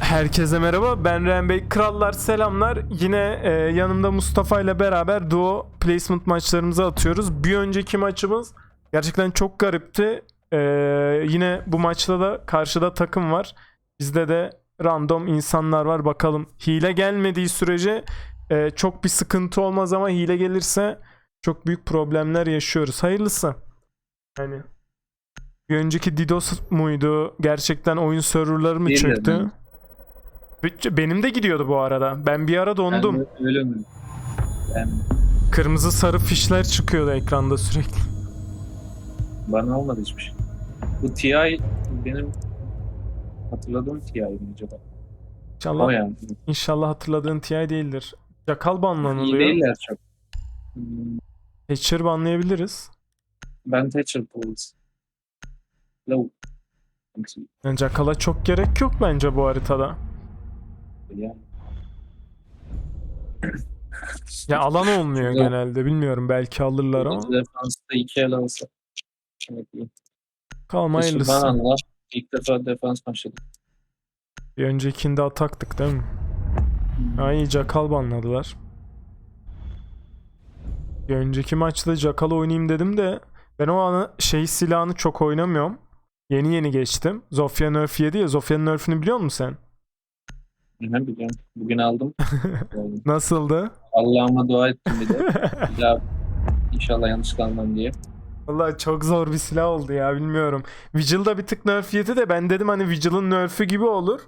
Herkese merhaba. Ben Ren Bey. Krallar selamlar. Yine e, yanımda Mustafa ile beraber duo placement maçlarımızı atıyoruz. Bir önceki maçımız gerçekten çok garipti. E, yine bu maçta da karşıda takım var. Bizde de random insanlar var. Bakalım hile gelmediği sürece e, çok bir sıkıntı olmaz ama hile gelirse çok büyük problemler yaşıyoruz. Hayırlısı. Yani bir önceki DDoS muydu? Gerçekten oyun serverları mı de çöktü? Ben- Benim de gidiyordu bu arada. Ben bir ara dondum. Ben öyle mi? Ben, Kırmızı sarı fişler çıkıyordu ekranda sürekli. bana olmadı hiçbir şey. Bu TI benim hatırladığım TI mi acaba? O İnşallah, yani. inşallah hatırladığın TI değildir. İyi banlanılıyor. değiller çok. Hmm, Thatcher banlayabiliriz. Ben Thatcher Police. Low. Yani Jackal'a çok gerek yok bence bu haritada. Yani. Ya alan olmuyor Evet. genelde bilmiyorum belki alırlar ama. Defansta iki el alsa. Çok iyi. Kalma hayırlısı. İlk defa defans başladı. Bir öncekinde ataktık değil mi? Ay Jackal banladılar. Bir önceki maçta Jackal oynayayım dedim de ben o anı şey silahını çok oynamıyorum. Yeni yeni geçtim. Zofia nerf yedi ya. Zofia'nın nerfini biliyor musun sen? Ne biliyorum. Bugün aldım. Nasıldı? Allah'ıma dua ettim bir de. Bir daha inşallah yanlış kalmam diye. Vallahi çok zor bir silah oldu ya bilmiyorum. Vigil'da bir tık nerf yedi de ben dedim hani Vigil'ın nerf'ü gibi olur.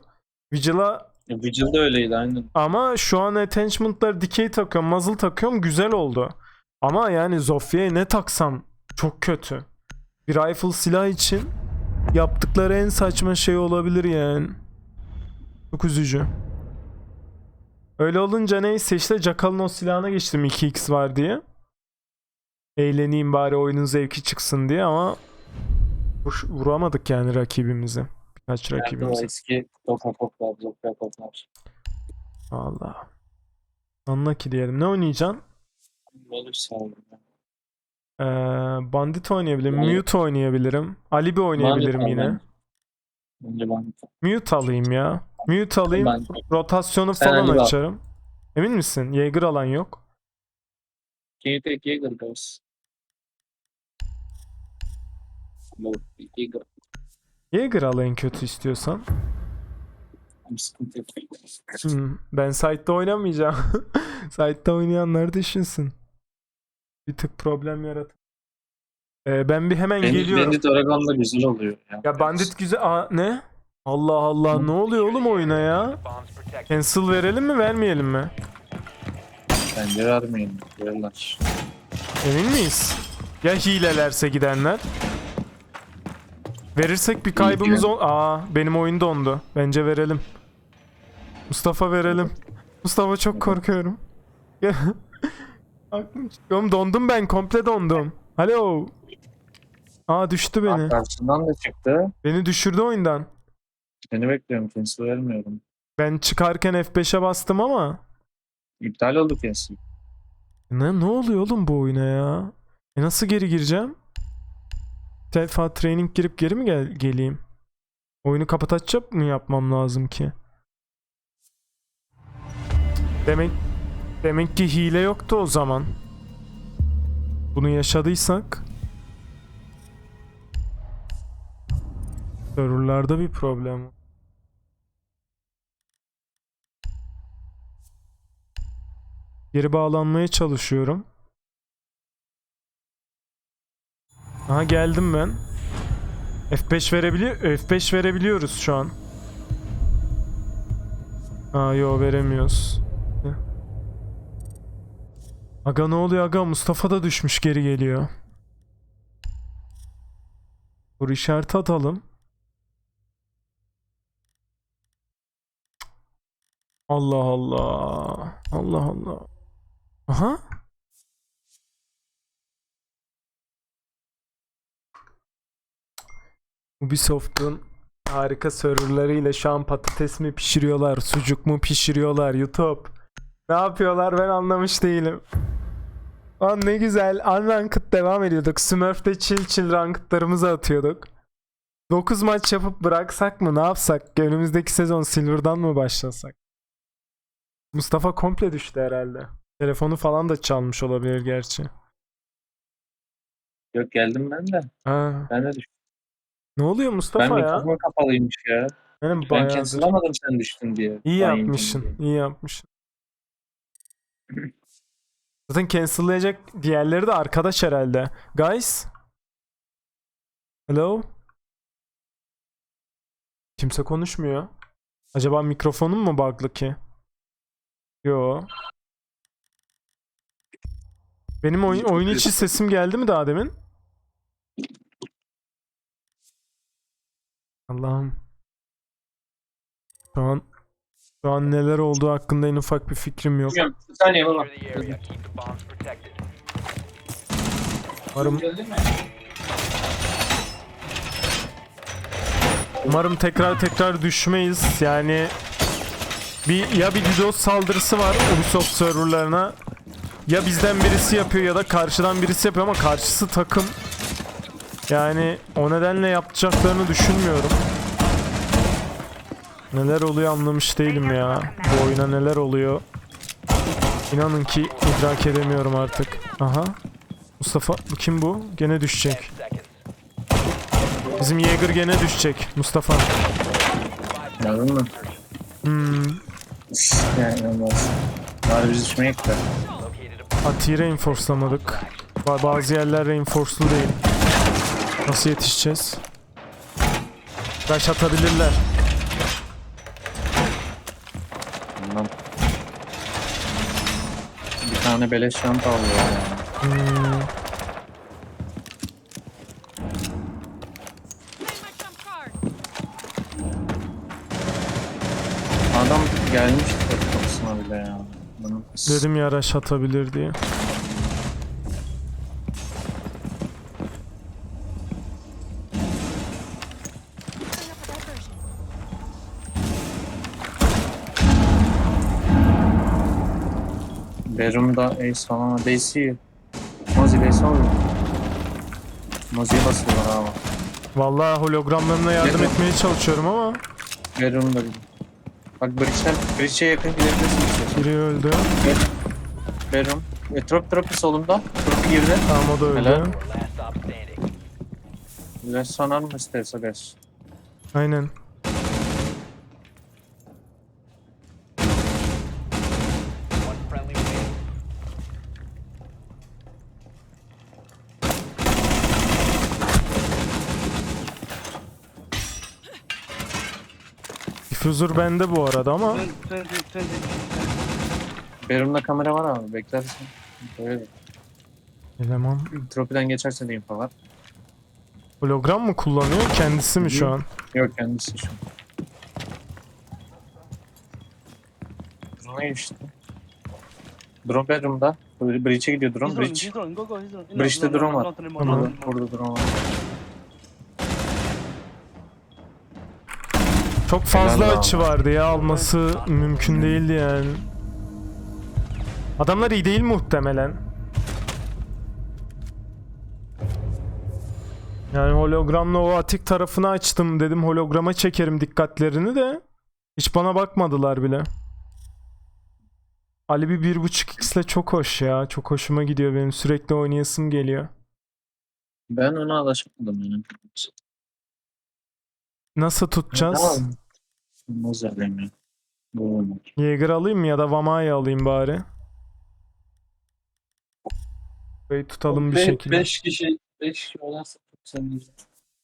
Vigil'a Ya, Vigil'de öyleydi aynen. ama şu an attachment'lar dikey takıyorum, muzzle takıyorum güzel oldu. Ama yani Zofia'ya ne taksam çok kötü. Bir rifle silah için yaptıkları en saçma şey olabilir yani. Çok üzücü. Öyle olunca neyse işte Jackal'ın o silahına geçtim 2x var diye. Eğleneyim bari oyunun zevki çıksın diye ama vuramadık yani rakibimizi. Birkaç Yani rakibimizi. eski Dokapoklar, Dokapoklar. Allah. Anla ki diyelim. Ne oynayacaksın? Sağlıyorum. Ee, Bandit oynayabilirim. Yani- Mute oynayabilirim. Alibi oynayabilirim Bandit yine. bence. Bence ben. Mute alayım ya. Mute alayım. Ben- Rotasyonu falan al. açarım. Emin misin? Jaeger alan yok. Take Jaeger guys? Jaeger. Jaeger al en kötü istiyorsan. Hmm, ben site'da oynamayacağım. site'da oynayanlar düşünsün. Bir tık problem yarat. Ee, ben bir hemen Bandit, geliyorum. Bandit Aragon'da güzel oluyor. Ya, Ya bandit güzel. Aa, ne? Allah Allah ne oluyor oğlum oyuna ya? Cancel verelim mi vermeyelim mi? Bence vermeyin. Verirler. Emin miyiz? Ya hilelerse gidenler? Verirsek bir kaybımız ol... Aa benim oyun dondu. Bence verelim. Mustafa verelim. Mustafa çok korkuyorum. Aklım çıkıyor. Dondum ben komple dondum. Alo. Aa düştü beni. Karşından da çıktı. Beni düşürdü oyundan. Seni bekliyorum. Cancel vermiyorum. Ben çıkarken F5'e bastım ama. İptal oldu cancel. Ne, ne oluyor oğlum bu oyuna ya? E nasıl geri gireceğim? Defa training girip geri mi gel geleyim? Oyunu kapatacak mı yapmam lazım ki? Demek demek ki hile yoktu o zaman. Bunu yaşadıysak serverlarda bir problem. var. Geri bağlanmaya çalışıyorum. Aha geldim ben. F5 verebiliyor F5 verebiliyoruz şu an. Aa yo veremiyoruz. Aga ne oluyor aga Mustafa da düşmüş geri geliyor. Soru işareti atalım. Allah Allah. Allah Allah. Aha. Ubisoft'un harika serverlarıyla şu an patates mi pişiriyorlar, sucuk mu pişiriyorlar YouTube. Ne yapıyorlar ben anlamış değilim. Lan ne güzel unranked devam ediyorduk. Smurf'te chill chill ranked'larımızı atıyorduk. 9 maç yapıp bıraksak mı? Ne yapsak? Önümüzdeki sezon Silver'dan mı başlasak? Mustafa komple düştü herhalde. Telefonu falan da çalmış olabilir gerçi. Yok geldim ben de. Ha. Ben de düştüm. Ne oluyor Ben Mustafa ya? mikrofon kapalıymış ya. Benim Ben bayağıdır. cancel'lamadım sen düştün diye. İyi Ben yapmışsın. diye. iyi yapmışsın. Zaten cancel'layacak diğerleri de arkadaş herhalde. Guys? Hello? Kimse konuşmuyor. Acaba mikrofonum mu bug'lı ki? Yo. Benim oyun, oyun içi sesim geldi mi daha demin? Allah'ım. Şu an şu an neler olduğu hakkında en ufak bir fikrim yok. Bilmiyorum. Bir saniye baba. Umarım Umarım tekrar tekrar düşmeyiz. Yani bir ya bir DDoS saldırısı var Ubisoft serverlarına. Ya bizden birisi yapıyor ya da karşıdan birisi yapıyor ama karşısı takım. Yani o nedenle yapacaklarını düşünmüyorum. Neler oluyor anlamış değilim ya. Bu oyuna neler oluyor. İnanın ki idrak edemiyorum artık. Aha. Mustafa kim bu? Gene düşecek. 10 seconds. Bizim Jaeger gene düşecek Mustafa. Anladın mı? Hmm, Yani. Bari biz düşmeyek de. Ati'yi reinforcelamadık. Ba- Bazı yerler reinforcelu değil. Nasıl yetişeceğiz? Rush atabilirler. Tane beleş çanta alıyor yani. Hmm. Adam gelmiş kapısına bile ya. Dedim ya atabilir diye. Ace falan var. Daisy. Mozi Daisy oluyor. Mozi'ye basıyorlar abi. Vallahi hologramlarına yardım Dedim. etmeye çalışıyorum ama Bedroom'da bir. Bak Bridge'den, Bridge'e yakın gidebilirsin istiyorsan. biri öldü. Bedroom. E, trop Trop'un solunda. Trop'u girdi. Tamam o da öldü. Helal. last stop standing. Biraz sanar mı isterse Bes? Aynen. Diffuser bende bu arada ama Bedroom'da kamera var abi. Beklersin. Böyle. eleman Tropiden geçerse de info var. hologram mı kullanıyor kendisi mi şu an? Yok kendisi şu. Ne işte? Drone bedroom'da. Bridge'e gidiyor drone. Bridge. Bridge'de drone var. Tamam. burada drone var. Çok fazla Helal açı vardı ya alması mümkün değildi yani. Adamlar iyi değil muhtemelen. Yani hologramla o atik tarafını açtım dedim holograma çekerim dikkatlerini de hiç bana bakmadılar bile. Ali bir 1.5x ile çok hoş ya. Çok hoşuma gidiyor benim. Sürekli oynayasım geliyor. Ben ona alışamadım yani. Nasıl tutacağız? Olmaz. Jaeger alayım mı ya da Vama'yı alayım bari. Burayı tutalım bir Be- şekilde. Beş kişi, beş kişi olan sen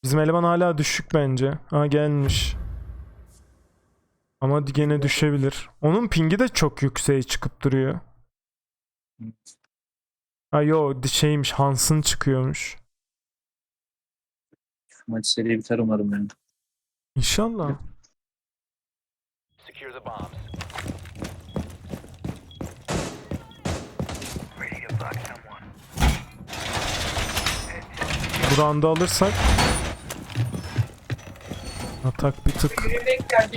Bizim eleman hala düşük bence. Ha gelmiş. Ama gene düşebilir. Onun pingi de çok yükseğe çıkıp duruyor. Ha yo şeymiş Hans'ın çıkıyormuş. maç seri biter umarım yani. İnşallah. Secure the bombs. Bu round'u alırsak atak bir tık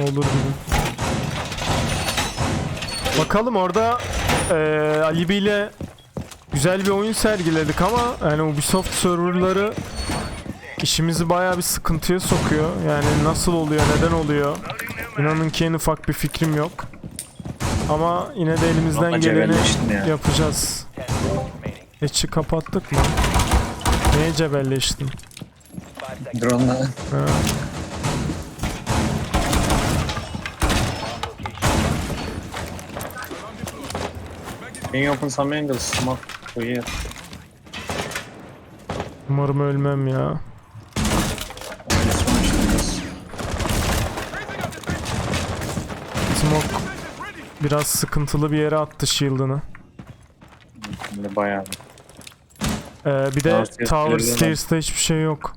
olur gibi. Bakalım orada eee Ali Bey ile güzel bir oyun sergiledik ama yani Ubisoft serverları işimizi bayağı bir sıkıntıya sokuyor. Yani nasıl oluyor, neden oluyor? İnanın ki en ufak bir fikrim yok. Ama yine de elimizden Ama geleni ya. yapacağız. 10 seconds remaining. Hatch'i kapattık mı? Neye cebelleştin? 5 seconds. Drone'la. Can you open some angles? Smoke for here. Umarım ölmem ya. Biraz sıkıntılı bir yere attı shield'ını. Şimdi bayağı. Ee, bir de Tower Tower. Stairs'ta hiçbir şey yok.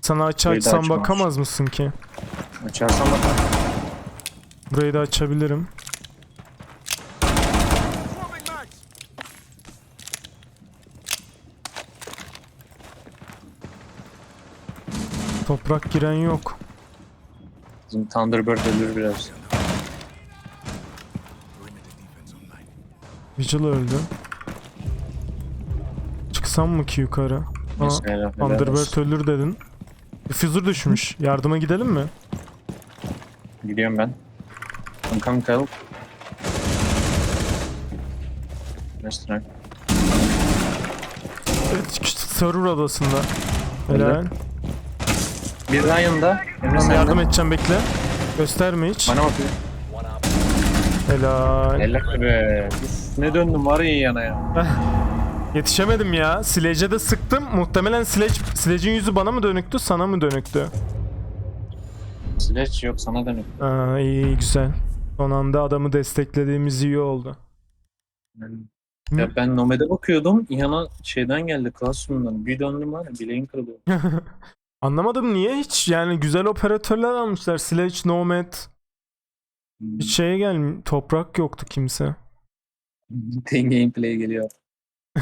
Sana aç Burayı da açsam bakamaz mısın ki? Açarsam bak. Burayı da açabilirim. Toprak giren yok. Bizim Thunderbird ölür biraz. Vigil öldü. Çıksam mı ki yukarı? Aa, Mesela. Thunderbird ölür dedin. Diffuser düşmüş. Yardıma gidelim mi? Gidiyorum ben. I'm coming help. Nice try. Evet, işte server adasında. Helal. Bir daha yanında. Emre Tamam yardım edeceğim bekle. Gösterme hiç. Bana bakıyor. Helal. Helal be. Ne döndüm var ya yana ya. Yetişemedim ya. Silece de sıktım. Muhtemelen silec, silecin yüzü bana mı dönüktü, sana mı dönüktü? Sledge yok sana dönük. Aa, iyi, iyi güzel. Son anda adamı desteklediğimiz iyi oldu. Ya ben Nomad'e bakıyordum. yana şeyden geldi Classroom'dan. Bir döndüm var ya bileğim kırıldı. Anlamadım niye hiç yani güzel operatörler almışlar. Sledge, Nomad. Hiç şeye gelmiyor. Toprak yoktu kimse. Ten gameplay geliyor.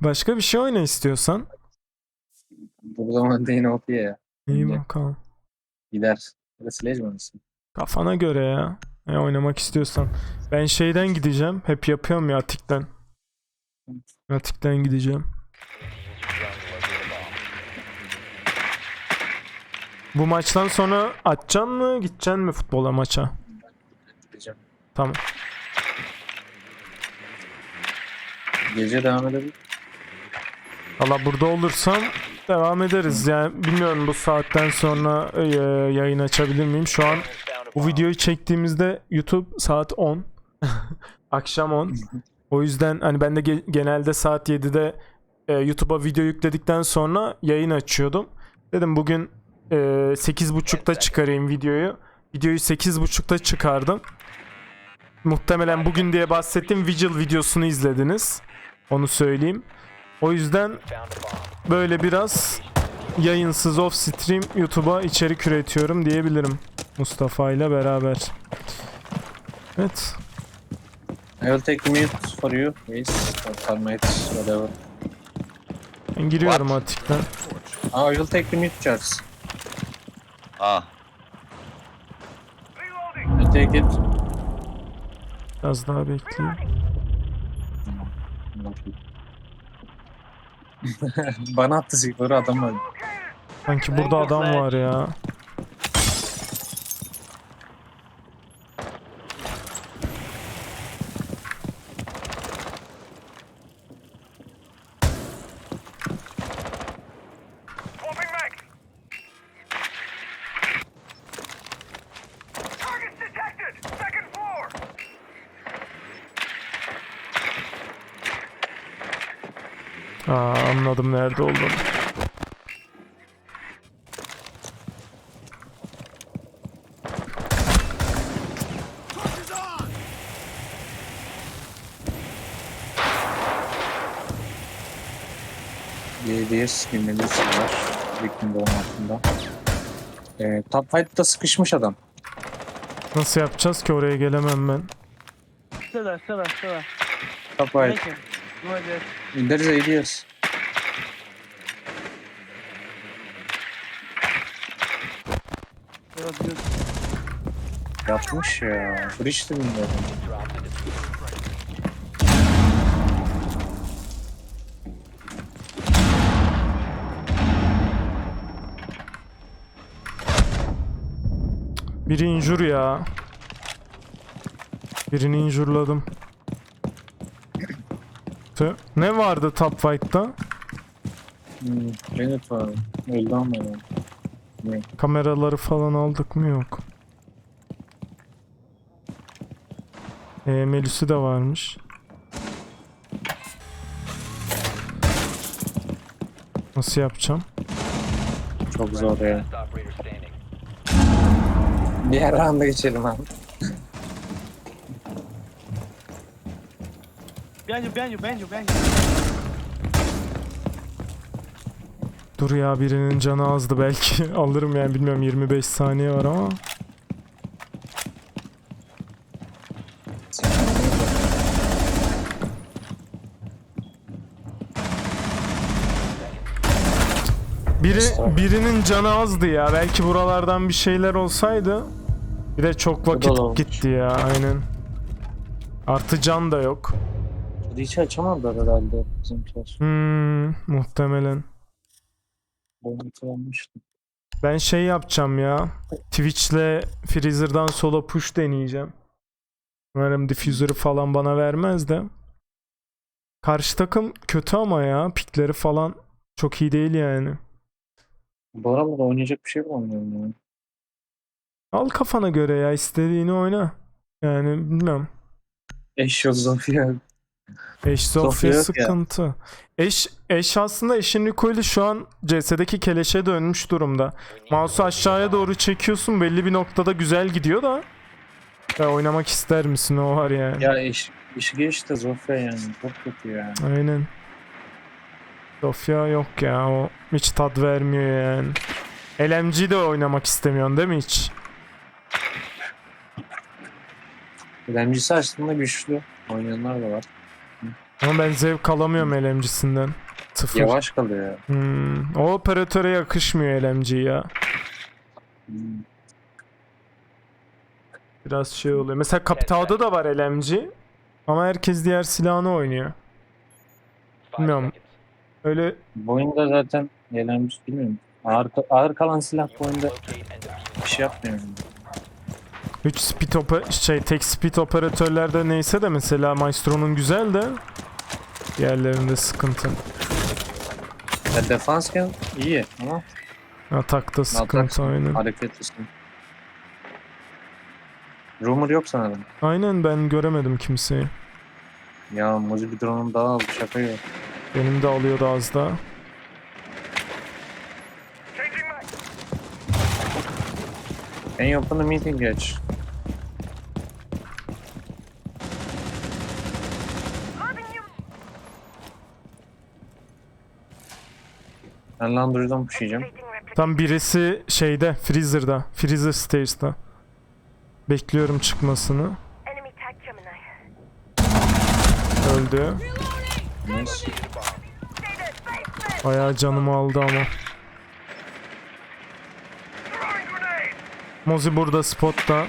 Başka bir şey oyna istiyorsan. Bu zaman Ten OP ya. İyi Bence. bakalım. Gider. Ya da Sledge mi alırsın? Kafana göre ya. Ne oynamak istiyorsan. Ben şeyden gideceğim. Hep yapıyorum ya Atik'ten. Atik'ten gideceğim. Bu maçtan sonra açacaksın mı? Gideceksin mi futbola maça? Gideceğim. Tamam. Gece devam edebilir. Valla burada olursam devam ederiz. Yani bilmiyorum bu saatten sonra e, yayın açabilir miyim? Şu an bu videoyu çektiğimizde YouTube saat 10. Akşam 10. O yüzden hani ben de ge- genelde saat 7'de e, YouTube'a video yükledikten sonra yayın açıyordum. Dedim bugün e, 8.30'da çıkarayım videoyu. Videoyu 8.30'da çıkardım. Muhtemelen bugün diye bahsettiğim Vigil videosunu izlediniz. Onu söyleyeyim. O yüzden böyle biraz yayınsız off stream YouTube'a içerik üretiyorum diyebilirim. Mustafa ile beraber. Evet. I will take the mute for you, please. Or termites, whatever. Ben giriyorum Atik'ten. Ah, I will take the mute charts. Ah, I take it. Biraz daha bekleyeyim. Bana attı silahları adam öldü. Sanki burada adam var ya. Aa, Anladım nerede oldun. Yediye skinlimiz var. Victim doğum hakkında. Ee, top fight'ta sıkışmış adam. Nasıl yapacağız ki oraya gelemem ben. Şurada şurada şurada. Top fight. Peki. Ne olacak? Ediyoruz. Yapmış ya. Bridge de bilmiyorum. Biri injur ya. Birini injurladım. ne vardı top fight'ta? Hmm, Janet var. Öldü ama. Kameraları falan aldık mı yok. E, Melis'i de varmış. Nasıl yapacağım? Çok zor ya. Diğer rounda geçelim abi. Behind you, behind you, behind you, behind you. Dur ya birinin canı azdı belki alırım yani bilmiyorum 25 saniye var ama. Biri birinin canı azdı ya. Belki buralardan bir şeyler olsaydı. Bir de çok vakit gitti ya aynen. Artı can da yok. Hiç açamadılar herhalde bizimkiler. Hmm, muhtemelen. Olmuştu. Ben şey yapacağım ya. Twitch'le Freezer'dan sola push deneyeceğim. Umarım diffuser'ı falan bana vermez de. Karşı takım kötü ama ya. Pikleri falan çok iyi değil yani. Bu aralar oynayacak bir şey bulamıyorum ya. Al kafana göre ya. istediğini oyna. Yani bilmem. Eşyo Zofia. Eş Zofia Zofia yok ya. sıkıntı. Eş, eş aslında eşin Nicole'i şu an CS'deki keleşe dönmüş durumda. Mouse'u aşağıya doğru çekiyorsun belli bir noktada güzel gidiyor da. Ya oynamak ister misin o var yani. Ya eş, işi geçti Zofia yani. Çok kötü ya. Aynen. Sofya yok ya o hiç tat vermiyor yani. LMG de oynamak istemiyorsun değil mi hiç? Lemcisi aslında güçlü. Oynayanlar da var. Ama ben zevk alamıyorum LMG'sinden. Sıfır. Yavaş kalıyor ya. Hmm, o operatöre yakışmıyor LMG ya. Hmm. Biraz şey oluyor. Mesela Kapital'da da var LMG. Ama herkes diğer silahını oynuyor. Bilmiyorum. Öyle Bu oyunda zaten eğlenmiş bilmiyorum. Ağır, ağır kalan silah bu oyunda bir şey yapmıyor. 3 speed şey tek speed operatörlerde neyse de mesela Maestro'nun güzel de diğerlerinde sıkıntı. Ya defansken iyi ama Atakta sıkıntı aynen. hareketlisin. Rumor yok sanırım. Aynen ben göremedim kimseyi. Ya Mozi bir drone'um daha aldı şaka yok. Benim de alıyordu az daha. En yakında meeting geç. Ben Landry'dan puşayacağım. Tam birisi şeyde Freezer'da. Freezer Stairs'da. Bekliyorum çıkmasını. Öldü. Nice. Bayağı canımı aldı ama. Mozi burada spotta.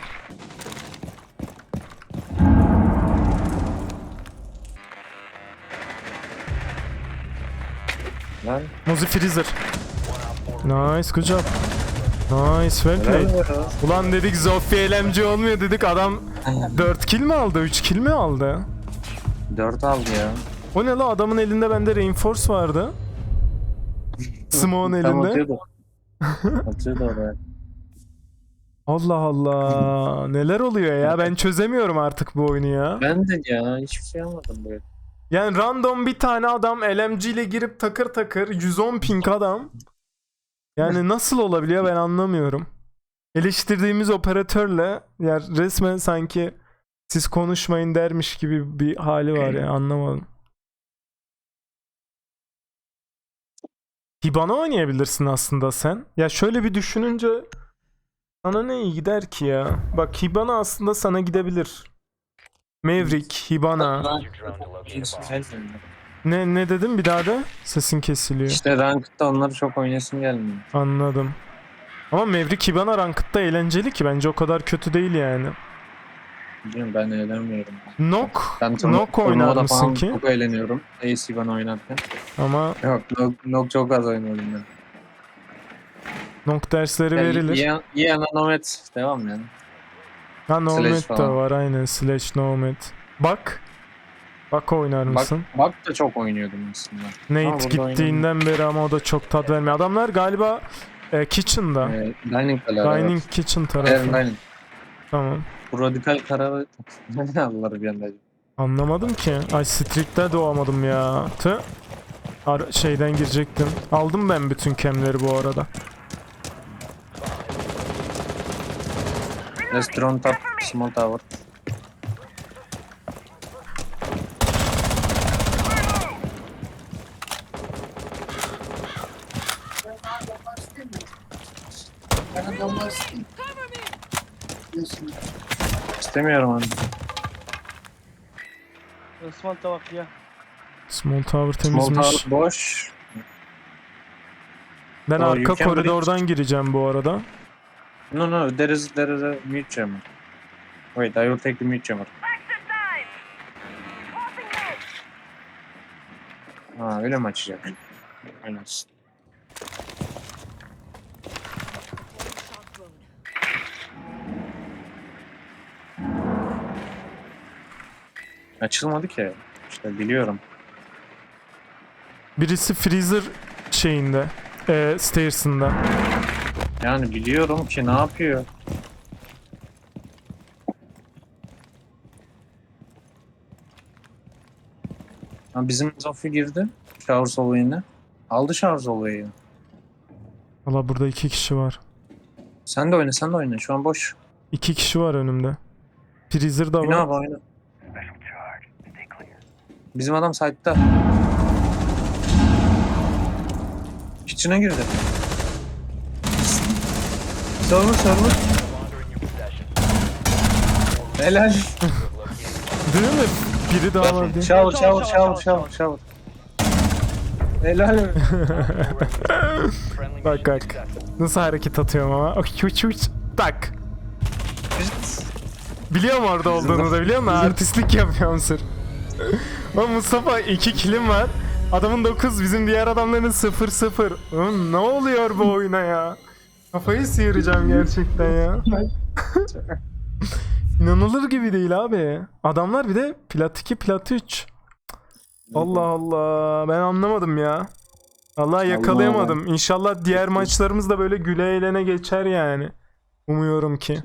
Mozi Freezer. Nice good job. Nice well played. Ulan dedik Zofia LMG olmuyor dedik adam 4 kill mi aldı 3 kill mi aldı? Dört aldı ya. O ne la adamın elinde bende reinforce vardı. Smoke'un Tam elinde. atıyordu. atıyordu oraya. Allah Allah neler oluyor ya ben çözemiyorum artık bu oyunu ya. Ben de ya hiçbir şey almadım böyle. Yani random bir tane adam LMG ile girip takır takır 110 ping adam. Yani nasıl olabiliyor ben anlamıyorum. Eleştirdiğimiz operatörle ya resmen sanki siz konuşmayın dermiş gibi bir hali var ya anlamadım. Hibana oynayabilirsin aslında sen. Ya şöyle bir düşününce sana ne iyi gider ki ya? Bak Hibana aslında sana gidebilir. Maverick, Hibana. Ne ne dedim bir daha da? Sesin kesiliyor. İşte Ranked'da onları çok oynasın gelmiyor. Anladım. Ama Maverick Hibana Ranked'da eğlenceli ki bence o kadar kötü değil yani. Bilmiyorum ben eğlenmiyorum. Nok, Ben turnu- Nok oynar mısın ki? Çok eğleniyorum. AC ben oynarken. Ama Yok Nok, Nok çok az oynuyorum ben. Nok dersleri Yani verilir. iyi anomet devam yani. Ha Nomad da falan. var aynen. Slash Nomad. Bak. Bak oynar Bak, mısın? bak da çok oynuyordum aslında. Nate burada gittiğinden beri ama o da çok tat vermiyor. Adamlar galiba e, Kitchen'da. Ee, dining karar. Dining Kitchen tarafı. Evet, dining. Tamam. Bu radikal kararı ne aldılar bir anda? Anlamadım ki. Ay Street'te doğamadım ya. Tı. Ar- şeyden girecektim. Aldım ben bütün kemleri bu arada. Restaurant top, small tower. İstemiyorum abi. Small tower here. Small Tower Small temizmiş. tower boş. Ben you arka koridordan gireceğim bu arada. No no there is there is a mute jammer. Wait I will take the mute jammer. Ha öyle mi açacak? Aynen. Açılmadı ki. İşte biliyorum. Birisi freezer şeyinde. E, stairs'ında. Yani biliyorum ki ne yapıyor. Ha, bizim Zofi girdi. Şarj olayını. Aldı şarj olayını. Valla burada iki kişi var. Sen de oyna sen de oyna. Şu an boş. İki kişi var önümde. Freezer da var. abi oyna. Bizim adam site'da. Kitchen'a girdi. Your possession. Helal. Değil mi? Biri daha var diye. Shower, shower shower, shower shower. Helal. Friendly Bak bak. Nasıl hareket atıyorum ama. Uç uç uç. Tak. Biliyorum orada olduğunu da biliyor musun? Artistlik yapıyorum sır. Ama Mustafa 2 kilim var. Adamın 9 bizim diğer adamların 0 0. Oğlum ne oluyor bu oyuna ya? Kafayı sıyıracağım gerçekten ya. İnanılır gibi değil abi. Adamlar bir de plat 2 plat 3. Allah Allah ben anlamadım ya. Allah yakalayamadım. İnşallah diğer maçlarımız da böyle güle eğlene geçer yani. Umuyorum ki.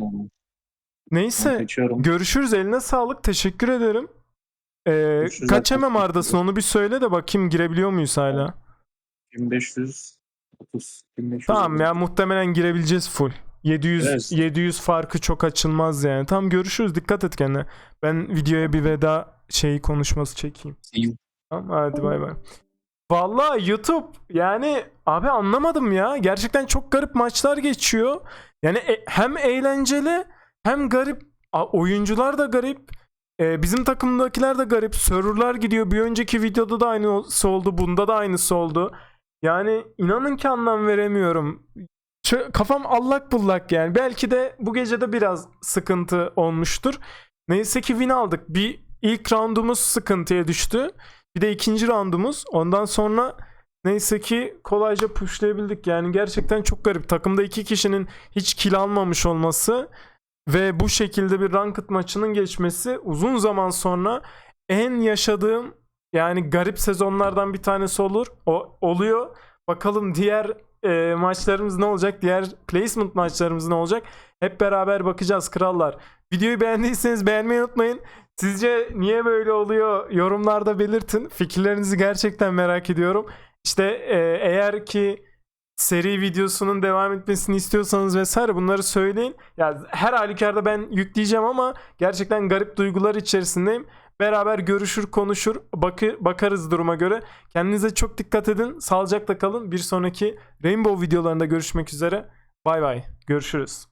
Neyse görüşürüz eline sağlık teşekkür ederim. Ee, kaç. MMR'dasın onu bir söyle de bakayım girebiliyor muyuz hala? 1530. 1530. Tamam ya muhtemelen girebileceğiz full. 700 Evet. 700 farkı çok açılmaz yani. Tamam görüşürüz dikkat et kendine. Ben videoya bir veda şeyi konuşması çekeyim. İyi. Tamam hadi bay bay. Vallahi YouTube yani abi anlamadım ya. Gerçekten çok garip maçlar geçiyor. Yani e- hem eğlenceli hem garip. A- oyuncular da garip. E, bizim takımdakiler de garip. Serverlar gidiyor. Bir önceki videoda da aynısı oldu. Bunda da aynısı oldu. Yani inanın ki anlam veremiyorum. Şö- kafam allak bullak yani. Belki de bu gece de biraz sıkıntı olmuştur. Neyse ki win aldık. Bir ilk roundumuz sıkıntıya düştü. Bir de ikinci roundumuz. Ondan sonra neyse ki kolayca pushlayabildik. Yani gerçekten çok garip. Takımda iki kişinin hiç kill almamış olması ve bu şekilde bir ranked maçının geçmesi uzun zaman sonra en yaşadığım yani garip sezonlardan bir tanesi olur. O oluyor. Bakalım diğer e, maçlarımız ne olacak? Diğer placement maçlarımız ne olacak? Hep beraber bakacağız krallar. Videoyu beğendiyseniz beğenmeyi unutmayın. Sizce niye böyle oluyor? Yorumlarda belirtin. Fikirlerinizi gerçekten merak ediyorum. İşte e, eğer ki seri videosunun devam etmesini istiyorsanız vesaire bunları söyleyin. Ya her halükarda ben yükleyeceğim ama gerçekten garip duygular içerisindeyim. Beraber görüşür, konuşur, bakı, bakarız duruma göre. Kendinize çok dikkat edin. Sağlıcakla kalın. Bir sonraki Rainbow videolarında görüşmek üzere. Bay bay. Görüşürüz.